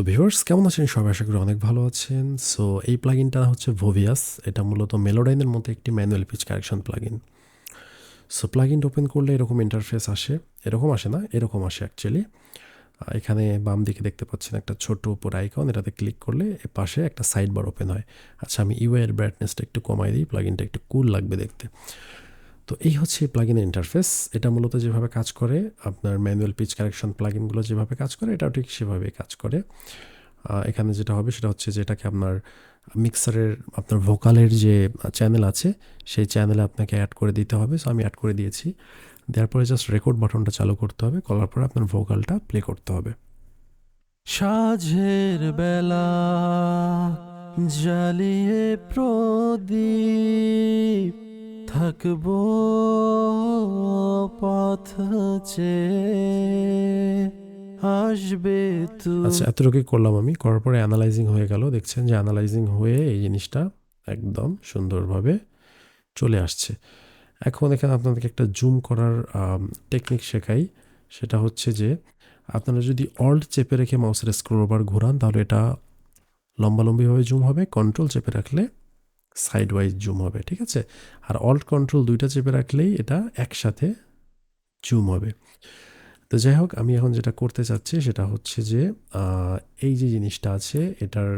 তো ভিউয়ার্স কেমন আছেন? সবাই আশা করি অনেক ভালো আছেন। সো এই প্লাগিনটা হচ্ছে ভোভিয়াস এটা মূলত মেলোডাইনের মতো একটি manual pitch correction plugin so প্লাগিনটা open করলে এরকম ইন্টারফেস আসে। এরকম আসে না, এরকম আসে অ্যাকচুয়ালি এখানে বাম দিকে দেখতে পাচ্ছেন একটা ছোট উপর আইকন এটাতে ক্লিক করলে পাশে একটা সাইড বার ওপেন হয়। আচ্ছা আমি ইউআই এর ব্রাইটনেসটা একটু কমাই দিই। প্লাগিনটা একটু কুল লাগবে দেখতে। তো এই হচ্ছে প্লাগিনের ইন্টারফেস এটা মূলত যেভাবে কাজ করে, আপনার ম্যানুয়াল পিচ কারেকশন প্লাগিনগুলো যেভাবে কাজ করে, এটাও ঠিক সেভাবে কাজ করে। এখানে যেটা হবে সেটা হচ্ছে যেটাকে আপনার মিক্সারের আপনার ভোকালের যে চ্যানেল আছে, সেই চ্যানেলে আপনাকে অ্যাড করে দিতে হবে। সো আমি অ্যাড করে দিয়েছি। দেওয়ার পরে জাস্ট রেকর্ড বাটনটা চালু করতে হবে। করার পরে আপনার ভোকালটা প্লে করতে হবে। সাঝের বেলা জ্বালিয়ে প্রদীপ থাকব পথ চেয়ে। আসবে আচ্ছা এতটুকুই করলাম আমি। করার পরে অ্যানালাইজিং হয়ে গেল। দেখছেন যে অ্যানালাইজিং হয়ে এই জিনিসটা একদম সুন্দরভাবে চলে আসছে। এখন এখানে আপনাদেরকে একটা জুম করার টেকনিক শেখাই। সেটা হচ্ছে যে আপনারা যদি অল্ট চেপে রেখে মাউসের স্ক্রোল বার ঘোরান, তাহলে এটা লম্বালম্বিভাবে জুম হবে। কন্ট্রোল চেপে রাখলে সাইড ওয়াইজ জুম হবে, ঠিক আছে? আর অল্ট কন্ট্রোল দুইটা চেপে রাখলেই এটা একসাথে জুম হবে। তো যাই হোক, আমি এখন যেটা করতে চাচ্ছি সেটা হচ্ছে যে এই যে জিনিসটা আছে, এটার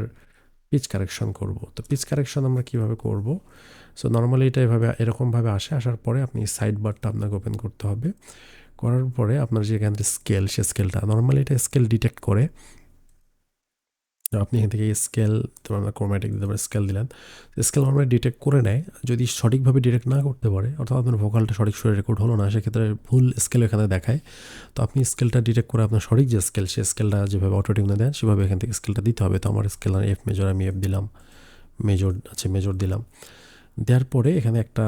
পিচ কারেকশন করব। তো পিচ কারেকশন আমরা কীভাবে করব? সো নর্মালি এটা এভাবে, এরকমভাবে আসে, আসার পরে আপনি সাইড বারটা আপনাকে ওপেন করতে হবে। করার পরে আপনার যে এখান থেকে স্কেল সে স্কেলটা নর্মালি এটা স্কেল ডিটেক্ট করে আপনি এখান থেকে স্কেল আমরা ক্রোম্যাটিক দিতে পারে স্কেল দিলেন স্কেল নর্মালি ডিটেক্ট করে নেয়, যদি সঠিকভাবে ডিটেক্ট না করতে পারে, অর্থাৎ আপনার ভোকালটা সঠিক সুরে রেকর্ড হলো না, সেক্ষেত্রে ভুল স্কেল এখানে দেখায়। তো আপনি স্কেলটা ডিটেক্ট করে আপনার সঠিক যে স্কেল সে স্কেলটা যেভাবে অটো টিউনে দেন, সেভাবে এখান থেকে স্কেলটা দিতে হবে। তো আমার স্কেল এফ মেজর আমি এফ দিলাম মেজর আছে মেজর দিলাম। দেওয়ার পরে এখানে একটা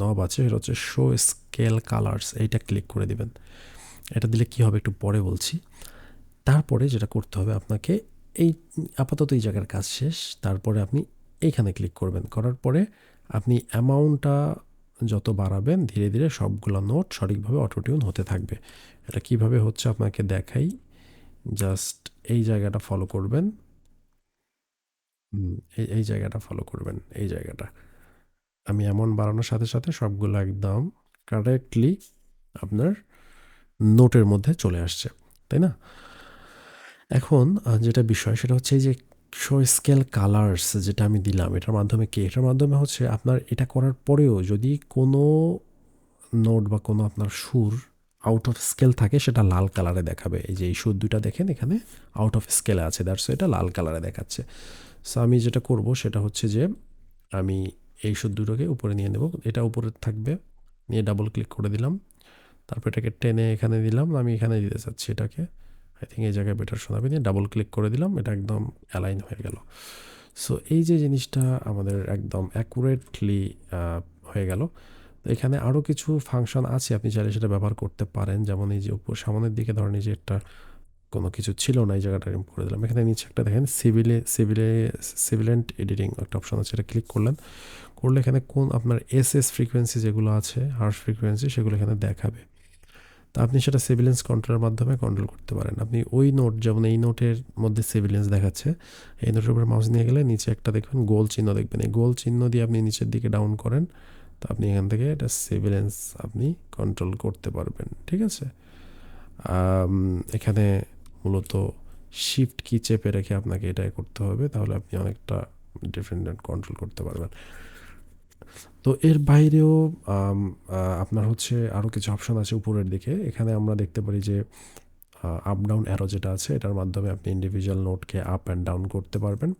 নব আছে, সেটা হচ্ছে শো স্কেল কালার্স এইটা ক্লিক করে দিবেন। এটা দিলে কি হবে একটু পরে বলছি। তারপরে যেটা করতে হবে আপনাকে এই আপাতত এই জায়গার কাজ শেষ। তারপরে আপনি এইখানে ক্লিক করবেন। করার পরে আপনি অ্যামাউন্টটা যত বাড়াবেন, ধীরে ধীরে সবগুলো নোট সঠিকভাবে অটোটিউন হতে থাকবে। এটা কীভাবে হচ্ছে আপনাকে দেখাই? জাস্ট এই জায়গাটা ফলো করবেন। এই এই জায়গাটা ফলো করবেন, এই জায়গাটা। আমি এমন বাড়ানোর সাথে সাথে সবগুলো একদম কারেক্টলি আপনার নোটের মধ্যে চলে আসছে। তাই না? এখন যেটা বিষয় সেটা হচ্ছে যে শো স্কেল কালার্স যেটা আমি দিলাম, এটার মাধ্যমে কি? এটার মাধ্যমে হচ্ছে আপনার এটা করার পরেও যদি কোনো নোট বা কোনো আপনার সুর আউট অফ স্কেল থাকে, সেটা লাল কালারে দেখাবে। এই যে এই সুর দুইটা দেখেন এখানে আউট অফ স্কেলে আছে দ্যাটস এটা লাল কালারে দেখাচ্ছে। সো আমি যেটা করব সেটা হচ্ছে যে, আমি এই সুর দুটোকে উপরে নিয়ে নেব, এটা উপরে থাকবে, নিয়ে ডাবল ক্লিক করে দিলাম, তারপর এটাকে টেনে এখানে দিলাম, আমি এখানে দিতে চাচ্ছি এটাকে। আই থিঙ্ক এই জায়গায় বেটার শোনাবে। নিয়ে ডাবল ক্লিক করে দিলাম, এটা একদম অ্যালাইন হয়ে গেল। সো এই যে জিনিসটা আমাদের একদম অ্যাকুরেটলি হয়ে গেল। এখানে আরও কিছু ফাংশন আছে, আপনি চাইলে সেটা ব্যবহার করতে পারেন। যেমন এই যে উপর সামনের দিকে ধরেন, এই যে একটা কোনো কিছু ছিল না, এই জায়গাটা আমি করে দিলাম। এখানে নিচে একটা দেখেন সিভিলে সিভিলে সিভিলেন্ট এডিটিং একটা অপশন আছে, এটা ক্লিক করলেন। করলে এখানে কোন আপনার এস এস ফ্রিকোয়েন্সি যেগুলো আছে হার্স ফ্রিকোয়েন্সি সেগুলো এখানে দেখাবে। তা আপনি সেটা সিভিলেন্স কন্ট্রোলের মাধ্যমে কন্ট্রোল করতে পারেন। আপনি ওই নোট যেমন এই নোটের মধ্যে সিভিলেন্স দেখাচ্ছে, এই নোটের উপরে মাউস নিয়ে গেলে নিচে একটা দেখবেন গোল চিহ্ন দেখবেন। এই গোল চিহ্ন দিয়ে আপনি নিচের দিকে ডাউন করেন, তো আপনি এখান থেকে এটা সিভিলেন্স আপনি কন্ট্রোল করতে পারবেন। ঠিক আছে? এখানে মূলত শিফট কি চেপে রেখে আপনাকে এটাই করতে হবে, তাহলে আপনি অনেকটা ডিফারেন্ট কন্ট্রোল করতে পারবেন। তো এর বাইরেও আপনার হচ্ছে আরও কিছু অপশন আছে উপরের দিকে। এখানে আমরা দেখতে পারি যে আপ ডাউন অ্যারো যেটা আছে, এটার মাধ্যমে আপনি ইন্ডিভিজুয়াল নোটকে আপ অ্যান্ড ডাউন করতে পারবেন।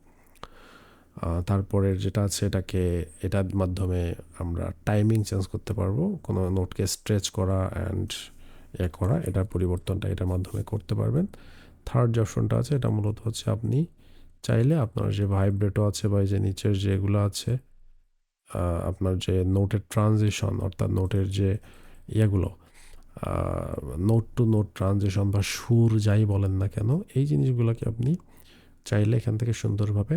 তারপরের যেটা আছে, এটাকে, এটার মাধ্যমে আমরা টাইমিং চেঞ্জ করতে পারব। কোনো নোটকে স্ট্রেচ করা অ্যান্ড এ করা, এটার পরিবর্তনটা এটার মাধ্যমে করতে পারবেন। থার্ড যে অপশনটা আছে, এটা মূলত হচ্ছে আপনি চাইলে আপনার যে ভাইব্রেটো আছে বা যে নিচের যেগুলো আছে আপনার যে নোটের ট্রানজিশন অর্থাৎ নোটের যে ইয়েগুলো নোট টু নোট ট্রানজিশন বা সুর যাই বলেন না কেন, এই জিনিসগুলোকে আপনি চাইলে এখান থেকে সুন্দরভাবে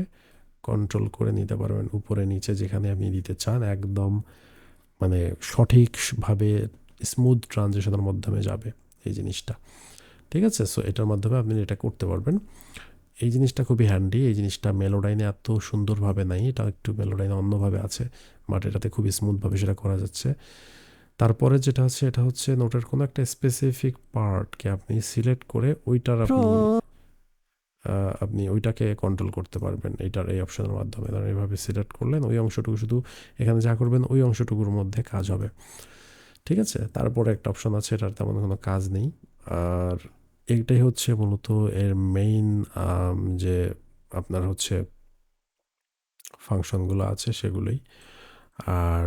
কন্ট্রোল করে নিতে পারবেন উপরে নিচে যেখানে আপনি দিতে চান, একদম মানে সঠিকভাবে স্মুথ ট্রানজিশনের মাধ্যমে যাবে এই জিনিসটা। ঠিক আছে? সো এটার মাধ্যমে আপনি এটা করতে পারবেন। এই জিনিসটা খুবই হ্যান্ডি এই জিনিসটা মেলোডাইনে এত সুন্দরভাবে নাই এটা একটু মেলোডাইনে অন্যভাবে আছে বাট এটাতে খুবই স্মুথভাবে সেটা করা যাচ্ছে। তারপরে যেটা আছে এটা হচ্ছে নোটের কোনো একটা স্পেসিফিক পার্টকে আপনি সিলেক্ট করে ওইটার আপনি আপনি ওইটাকে কন্ট্রোল করতে পারবেন এইটার এই অপশনের মাধ্যমে। ধরেন এইভাবে সিলেক্ট করলেন ওই অংশটুকু শুধু এখানে যা করবেন ওই অংশটুকুর মধ্যে কাজ হবে। ঠিক আছে? তারপরে একটা অপশন আছে এটার তেমন কোনো কাজ নেই আর এইটাই হচ্ছে মূলত এর মেইন যে আপনার হচ্ছে ফাংশনগুলো আছে সেগুলোই। আর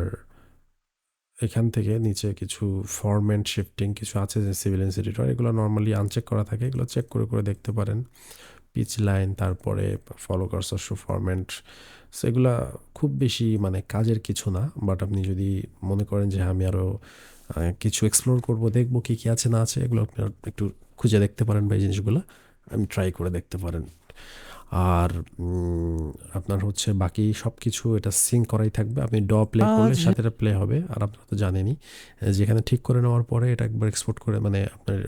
এখান থেকে নিচে কিছু ফরম্যাট শিফটিং কিছু আছে যে সিভিল এডিটর এগুলো নর্মালি আনচেক করা থাকে এগুলো চেক করে করে দেখতে পারেন। পিচ লাইন তারপরে ফলো কার্সর ফরম্যাট সেগুলা খুব বেশি মানে কাজের কিছু না বাট আপনি যদি মনে করেন যে হ্যাঁ, আমি আরও কিছু এক্সপ্লোর করব দেখব কী কী আছে না আছে এগুলো আপনার একটু খুঁজে দেখতে পারেন বা এই জিনিসগুলো আমি ট্রাই করে দেখতে পারেন। আর আপনার হচ্ছে বাকি সব কিছু এটা সিঙ্ক করাই থাকবে। আপনি ড প্লে করলে সাথে এটা প্লে হবে আর আপনারা তো জানেনই যেখানে ঠিক করে নেওয়ার পরে এটা একবার এক্সপোর্ট করে মানে আপনার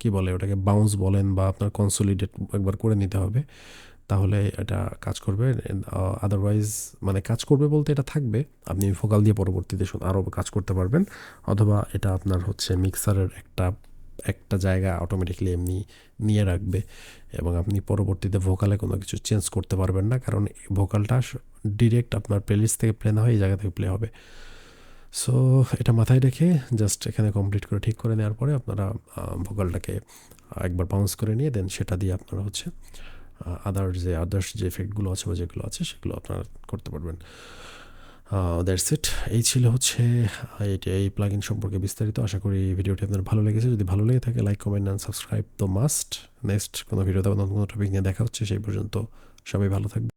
কি বলে ওটাকে বাউন্স বলেন বা আপনার কনসোলিডেট একবার করে নিতে হবে তাহলে এটা কাজ করবে। আদারওয়াইজ মানে কাজ করবে বলতে এটা থাকবে। আপনি ফোকাল দিয়ে পরবর্তীতে আরও কাজ করতে পারবেন অথবা এটা আপনার হচ্ছে মিক্সারের একটা একটা জায়গা অটোমেটিকলি এমনি নিয়ে রাখবে এবং আপনি পরবর্তীতে ভোকালে কোনো কিছু চেঞ্জ করতে পারবেন না কারণ ভোকালটা ডিরেক্ট আপনার প্লেলিস্ট থেকে প্লে না হয় এই জায়গা থেকে প্লে হবে। সো এটা মাথায় রেখে জাস্ট এখানে কমপ্লিট করে ঠিক করে নেওয়ার পরে আপনারা ভোকালটাকে একবার বাউন্স করে নিয়ে দেন সেটা দিয়ে আপনারা হচ্ছে আদার যে আদার্স যে এফেক্টগুলো আছে বা যেগুলো আছে সেগুলো আপনারা করতে পারবেন। দ্যাটস ইট এই ছিল হচ্ছে এই প্লাগ ইন সম্পর্কে বিস্তারিত। আশা করি ভিডিওটি আপনার ভালো লেগেছে। যদি ভালো লেগে থাকে লাইক কমেন্ট অ্যান্ড সাবস্ক্রাইব তো মাস্ট নেক্সট কোনো ভিডিওতে কোনো টপিক নিয়ে দেখা হচ্ছে, সেই পর্যন্ত সবাই ভালো থাকবে